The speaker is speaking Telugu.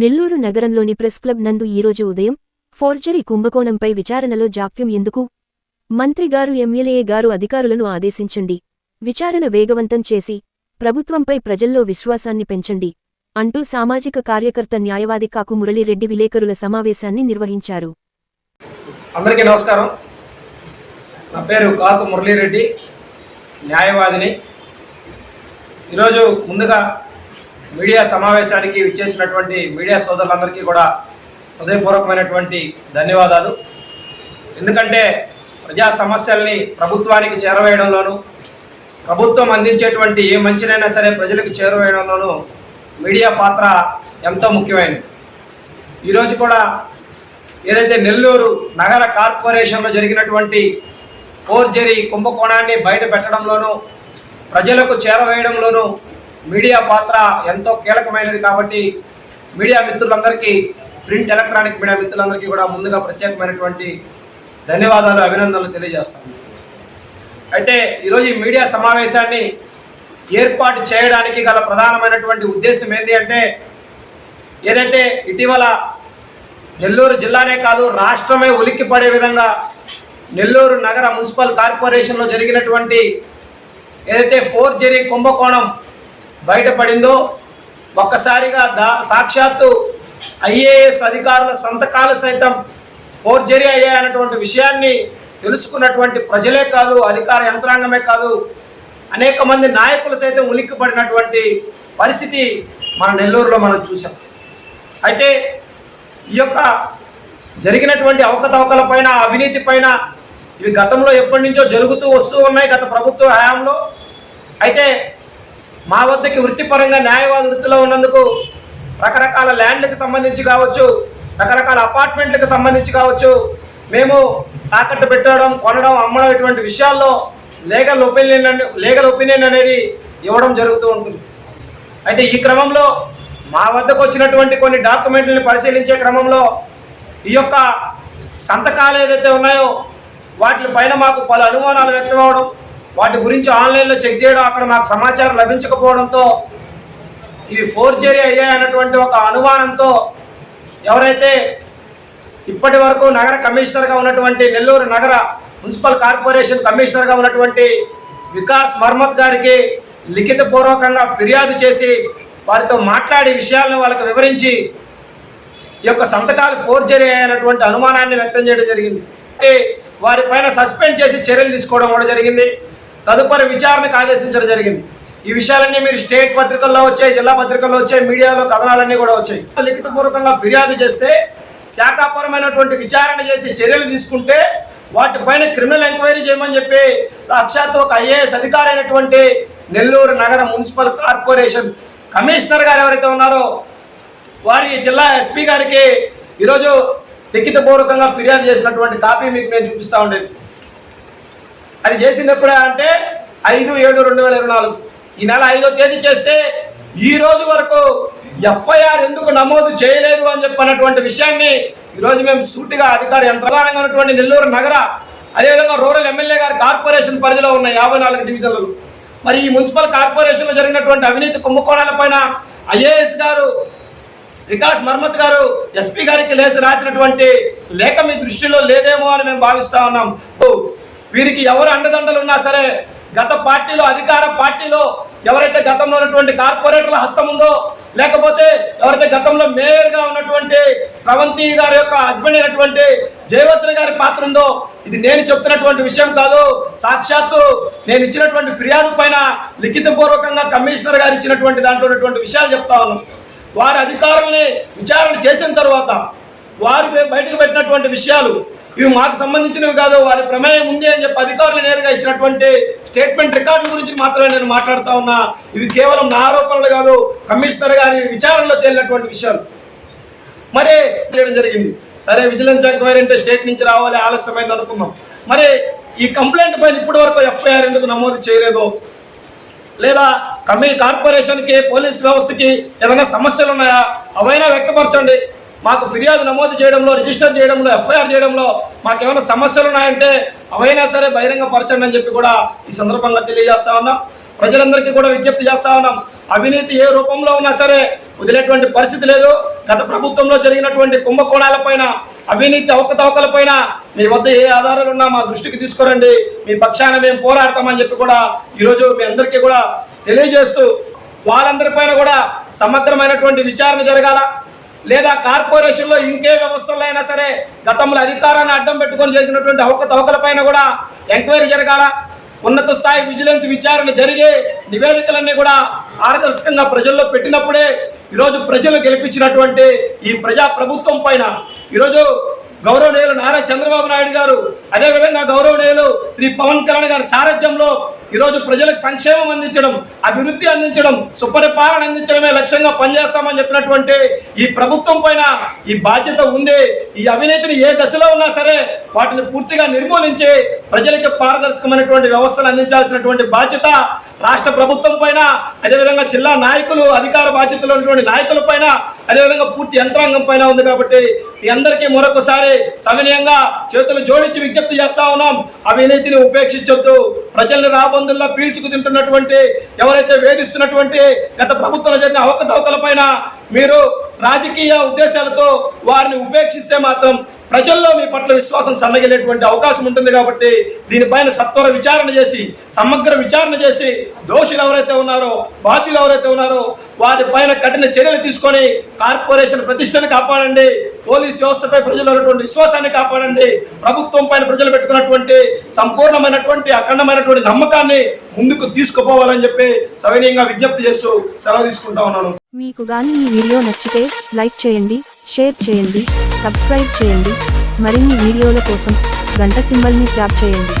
నెల్లూరు నగరంలోని ప్రెస్ క్లబ్ నందు ఈరోజు ఉదయం ఫోర్జరీ కుంభకోణంపై విచారణలో జాప్యం ఎందుకు? మంత్రి గారు ఎమ్మెల్యే గారు అధికారులను ఆదేశించండి. విచారణ వేగవంతం చేసి ప్రభుత్వంపై ప్రజల్లో విశ్వాసాన్ని పెంచండి అంటూ సామాజిక కార్యకర్త న్యాయవాది కాకు మురళీరెడ్డి విలేకరుల సమావేశాన్ని నిర్వహించారు. అందరికీ నమస్కారం. నా పేరు కాకు మురళీరెడ్డి న్యాయవాదిని. ఈరోజు ముందుగా మీడియా సమావేశానికి విచ్చేసినటువంటి మీడియా సోదరులందరికీ కూడా హృదయపూర్వకమైనటువంటి ధన్యవాదాలు. ఎందుకంటే ప్రజా సమస్యల్ని ప్రభుత్వానికి చేరవేయడంలోనూ ప్రభుత్వం అందించేటువంటి ఏ మంచినైనా సరే ప్రజలకు చేరవేయడంలోనూ మీడియా పాత్ర ఎంతో ముఖ్యమైనది. ఈరోజు కూడా ఏదైతే నెల్లూరు నగర కార్పొరేషన్లో జరిగినటువంటి ఫోర్జరీ కుంభకోణాన్ని బయట పెట్టడంలోనూ ప్రజలకు చేరవేయడంలోనూ మీడియా పాత్ర ఎంతో కీలకమైనది కాబట్టి మీడియా మిత్రులందరికీ ప్రింట్ ఎలక్ట్రానిక్ మీడియా మిత్రులందరికీ కూడా ముందుగా ప్రత్యేకమైనటువంటి ధన్యవాదాలు అభినందనలు తెలియజేస్తాను. అయితే ఈరోజు ఈ మీడియా సమావేశాన్ని ఏర్పాటు చేయడానికి గల ప్రధానమైనటువంటి ఉద్దేశం ఏంటి అంటే ఏదైతే ఇటీవల నెల్లూరు జిల్లానే కాదు రాష్ట్రమే ఉలిక్కి పడే విధంగా నెల్లూరు నగర మున్సిపల్ కార్పొరేషన్లో జరిగినటువంటి ఏదైతే ఫోర్జరీ కుంభకోణం బయటపడిందో ఒక్కసారిగా దా సాక్షాత్తు ఐఏఎస్ అధికారుల సంతకాలు సైతం ఫోర్జరీ అయ్యాయన్నటువంటి విషయాన్ని తెలుసుకున్నటువంటి ప్రజలే కాదు అధికార యంత్రాంగమే కాదు అనేక మంది నాయకులు సైతం ఉలిక్కిపడినటువంటి పరిస్థితి మన నెల్లూరులో మనం చూసాం అయితే ఈ యొక్క జరిగినటువంటి అవకతవకల పైన అవినీతి పైన ఇవి గతంలో ఎప్పటి నుంచో జరుగుతూ వస్తూ ఉన్నాయి గత ప్రభుత్వ హయాంలో. అయితే మా వద్దకి వృత్తిపరంగా న్యాయవాద వృత్తిలో ఉన్నందుకు రకరకాల ల్యాండ్లకు సంబంధించి కావచ్చు రకరకాల అపార్ట్మెంట్లకు సంబంధించి కావచ్చు మేము తాకట్టు పెట్టడం కొనడం అమ్మడం ఇటువంటి విషయాల్లో లీగల్ ఒపీనియన్ లీగల్ ఒపీనియన్ అనేది ఇవ్వడం జరుగుతూ ఉంటుంది. అయితే ఈ క్రమంలో మా వద్దకు వచ్చినటువంటి కొన్ని డాక్యుమెంట్లను పరిశీలించే క్రమంలో ఈ యొక్క సంతకాలు ఏదైతే ఉన్నాయో వాటి పైన మాకు పలు అనుమానాలు వ్యక్తమవడం వాటి గురించి ఆన్లైన్లో చెక్ చేయడం అక్కడ మాకు సమాచారం లభించకపోవడంతో ఇవి ఫోర్జరీ అయ్యాయన్నటువంటి ఒక అనుమానంతో ఎవరైతే ఇప్పటి వరకు నగర కమిషనర్గా ఉన్నటువంటి నెల్లూరు నగర మున్సిపల్ కార్పొరేషన్ కమిషనర్గా ఉన్నటువంటి వికాస్ మర్మత్ గారికి లిఖితపూర్వకంగా ఫిర్యాదు చేసి వారితో మాట్లాడి విషయాలను వాళ్ళకి వివరించి ఈ యొక్క సంతకాలు ఫోర్జరీ అయినటువంటి అనుమానాన్ని వ్యక్తం చేయడం జరిగింది. వారి వారిపైన సస్పెండ్ చేసి చర్యలు తీసుకోవడం కూడా జరిగింది. తదుపరి విచారణకు ఆదేశించడం జరిగింది. ఈ విషయాలన్నీ మీరు స్టేట్ పత్రికల్లో వచ్చాయి జిల్లా పత్రికల్లో వచ్చాయి మీడియాలో కథనాలన్నీ కూడా వచ్చాయి. లిఖితపూర్వకంగా ఫిర్యాదు చేస్తే శాఖాపరమైనటువంటి విచారణ చేసి చర్యలు తీసుకుంటే వాటిపైన క్రిమినల్ ఎంక్వైరీ చేయమని చెప్పి సాక్షాత్ ఒక ఐఏఎస్ అధికారి అయినటువంటి నెల్లూరు నగర మున్సిపల్ కార్పొరేషన్ కమిషనర్ గారు ఎవరైతే ఉన్నారో వారి జిల్లా ఎస్పీ గారికి ఈరోజు లిఖితపూర్వకంగా ఫిర్యాదు చేసినటువంటి కాపీ మీకు నేను చూపిస్తా ఉండేది. అది చేసినప్పుడే అంటే ఐదు ఏడు రెండు వేల ఇరవై నాలుగు. ఈ నెల ఐదో తేదీ చేస్తే ఈ రోజు వరకు ఎఫ్ఐఆర్ ఎందుకు నమోదు చేయలేదు అని చెప్పినటువంటి విషయాన్ని ఈరోజు మేము సూటిగా అధికారి యంత్రాంగంగా ఉన్నటువంటి నెల్లూరు నగర అదేవిధంగా రూరల్ ఎమ్మెల్యే గారి కార్పొరేషన్ పరిధిలో ఉన్న యాభై నాలుగు డివిజన్లు మరి ఈ మున్సిపల్ కార్పొరేషన్లో జరిగినటువంటి అవినీతి కుంభకోణాల పైన ఐఏఎస్ గారు వికాస్ మర్మత్ గారు ఎస్పీ గారికి లేచి రాసినటువంటి లేఖ మీ దృష్టిలో లేదేమో అని మేము భావిస్తా ఉన్నాం. వీరికి ఎవరు అండదండలు ఉన్నా సరే గత పార్టీలో అధికార పార్టీలో ఎవరైతే గతంలో ఉన్నటువంటి కార్పొరేటర్ల హస్తం ఉందో లేకపోతే ఎవరైతే గతంలో మేయర్గా ఉన్నటువంటి స్రవంతి గారి యొక్క హస్బెండ్ అయినటువంటి జయవర్ధన్ గారి పాత్ర ఉందో ఇది నేను చెప్తున్నటువంటి విషయం కాదు. సాక్షాత్తు నేను ఇచ్చినటువంటి ఫిర్యాదు పైన లిఖితపూర్వకంగా కమిషనర్ గారు ఇచ్చినటువంటి దాంట్లో ఉన్నటువంటి విషయాలు చెప్తా ఉన్నాం. వారి అధికారుల్ని విచారణ చేసిన తర్వాత వారు బయటకు పెట్టినటువంటి విషయాలు ఇవి మాకు సంబంధించినవి కాదు వారి ప్రమేయం ఉంది అని చెప్పి అధికారులు నేరుగా ఇచ్చినటువంటి స్టేట్మెంట్ రికార్డుల గురించి మాత్రమే నేను మాట్లాడుతా ఉన్నా. ఇవి కేవలం నా ఆరోపణలు కాదు కమిషనర్ గారి విచారణలో తేలినటువంటి విషయాలు. మరి చేయడం జరిగింది. సరే విజిలెన్స్ ఎంక్వైరీ అంటే స్టేట్ నుంచి రావాలి ఆలస్యమైంది అనుకున్నాం. మరి ఈ కంప్లైంట్ పైన ఇప్పటి వరకు ఎఫ్ఐఆర్ ఎందుకు నమోదు చేయలేదో? లేదా కమి కార్పొరేషన్కి పోలీస్ వ్యవస్థకి ఏదైనా సమస్యలు ఉన్నాయా అవైనా వ్యక్తపరచండి. మాకు ఫిర్యాదు నమోదు చేయడంలో రిజిస్టర్ చేయడంలో ఎఫ్ఐఆర్ చేయడంలో మాకు ఏమైనా సమస్యలు ఉన్నాయంటే అవైనా సరే బహిరంగపరచండి అని చెప్పి కూడా ఈ సందర్భంగా తెలియజేస్తా ఉన్నాం. ప్రజలందరికీ కూడా విజ్ఞప్తి చేస్తా ఉన్నాం. అవినీతి ఏ రూపంలో ఉన్నా సరే వదిలేటువంటి పరిస్థితి లేదు. గత ప్రభుత్వంలో జరిగినటువంటి కుంభకోణాలపైన అవినీతి అవకతవకలపైన మీ వద్ద ఏ ఆధారాలు ఉన్నా మా దృష్టికి తీసుకురండి. మీ పక్షాన మేము పోరాడతామని చెప్పి కూడా ఈరోజు మీ అందరికీ కూడా తెలియజేస్తూ వాళ్ళందరిపైన కూడా సమగ్రమైనటువంటి విచారణ జరగాల. లేదా కార్పొరేషన్లో ఇంకే వ్యవస్థలు అయినా సరే గతంలో అధికారాన్ని అడ్డం పెట్టుకొని చేసినటువంటి అవకతవకలపైన కూడా ఎంక్వైరీ జరగాల. ఉన్నత స్థాయి విజిలెన్స్ విచారణ జరిగే నివేదికలన్నీ కూడా పారదర్శకంగా ప్రజల్లో పెట్టినప్పుడే ఈరోజు ప్రజలు గెలిపించినటువంటి ఈ ప్రజా ప్రభుత్వం పైన ఈరోజు గౌరవనీయులు నారా చంద్రబాబు నాయుడు గారు అదేవిధంగా గౌరవనీయులు శ్రీ పవన్ కళ్యాణ్ గారి సారథ్యంలో ఈరోజు ప్రజలకు సంక్షేమం అందించడం అభివృద్ధి అందించడం సుపరిపాలన అందించడమే లక్ష్యంగా పనిచేస్తామని చెప్పినటువంటి ఈ ప్రభుత్వం పైన ఈ బాధ్యత ఉంది ఈ అవినీతిని ఏ దశలో ఉన్నా సరే వాటిని పూర్తిగా నిర్మూలించి ప్రజలకు పారదర్శకమైనటువంటి వ్యవస్థలు అందించాల్సినటువంటి బాధ్యత రాష్ట్ర ప్రభుత్వం పైన అదేవిధంగా జిల్లా నాయకులు అధికార బాధ్యతలు ఉన్నటువంటి నాయకుల పైన అదేవిధంగా పూర్తి యంత్రాంగం పైన ఉంది కాబట్టి మీ అందరికీ మరొకసారి సవినయంగా చేతులు జోడించి విజ్ఞప్తి చేస్తా ఉన్నాం. అవినీతిని ఉపేక్షించొద్దు. ప్రజల్ని రాబందుల్లో పీల్చుకు తింటున్నటువంటి ఎవరైతే వేధిస్తున్నటువంటి గత ప్రభుత్వంలో జరిగిన అవకతవకల పైన మీరు రాజకీయ ఉద్దేశాలతో వారిని ఉపేక్షిస్తే మాత్రం ప్రజల్లో మీ పట్ల విశ్వాసం సన్నగిలేటువంటి అవకాశం ఉంటుంది కాబట్టి దీనిపైన సత్వర విచారణ చేసి సమగ్ర విచారణ చేసి దోషులు ఎవరైతే ఉన్నారో బాధ్యులు ఎవరైతే ఉన్నారో వారిపైన కఠిన చర్యలు తీసుకొని కార్పొరేషన్ ప్రతిష్టను కాపాడండి. పోలీస్ వ్యవస్థపై ప్రజలు ఉన్నటువంటి విశ్వాసాన్ని కాపాడండి. ప్రభుత్వం పైన ప్రజలు పెట్టుకున్నటువంటి సంపూర్ణమైనటువంటి అఖండమైనటువంటి నమ్మకాన్ని ముందుకు తీసుకుపోవాలని చెప్పి సవినీయంగా విజ్ఞప్తి చేస్తూ సెలవు తీసుకుంటా ఉన్నాను. మీకు గాని ఈ వీడియో నచ్చితే లైక్ చేయండి షేర్ చేయండి సబ్స్క్రైబ్ చేయండి. మరిన్ని వీడియోల కోసం గంట సింబల్ని ట్యాప్ చేయండి.